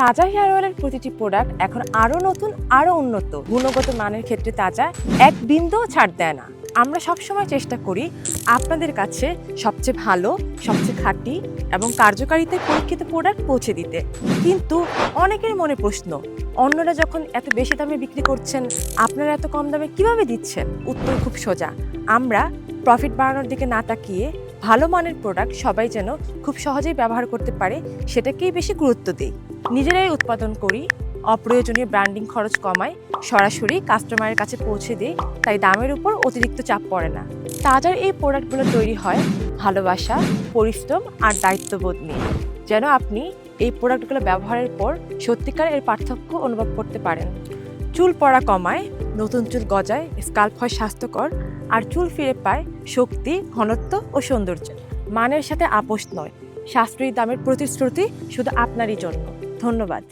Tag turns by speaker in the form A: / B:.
A: তাজা হেয়ার অয়েলের প্রতিটি প্রোডাক্ট এখন আরও নতুন আরও উন্নত। গুণগত মানের ক্ষেত্রে তাজা এক বিন্দুও ছাড় দেয় না। আমরা সবসময় চেষ্টা করি আপনাদের কাছে সবচেয়ে ভালো, সবচেয়ে খাঁটি এবং কার্যকারিতায় পরীক্ষিত প্রোডাক্ট পৌঁছে দিতে। কিন্তু অনেকের মনে প্রশ্ন, অন্যরা যখন এত বেশি দামে বিক্রি করছেন, আপনারা এত কম দামে কীভাবে দিচ্ছেন? উত্তর খুব সোজা, আমরা প্রফিট বাড়ানোর দিকে না তাকিয়ে ভালো মানের প্রোডাক্ট সবাই যেন খুব সহজেই ব্যবহার করতে পারে, সেটাকেই বেশি গুরুত্ব দিই। নিজেরাই উৎপাদন করি, অপ্রয়োজনীয় ব্র্যান্ডিং খরচ কমাই, সরাসরি কাস্টমারের কাছে পৌঁছে দিই, তাই দামের উপর অতিরিক্ত চাপ পড়ে না। তাজার এই প্রোডাক্টগুলো তৈরি হয় ভালোবাসা, পরিশ্রম আর দায়িত্ববোধ নিয়ে। যেন আপনি এই প্রোডাক্টগুলো ব্যবহারের পর সত্যিকার এর পার্থক্য অনুভব করতে পারেন। চুল পড়া কমায়, নতুন চুল গজায় স্কাল্প হয় স্বাস্থ্যকর আর চুল ফিরে পায় শক্তি, ঘনত্ব ও সৌন্দর্য। মানের সাথে আপোষ নয়, সাশ্রয়ী দামের প্রতিশ্রুতি শুধু আপনারই জন্য। ধন্যবাদ।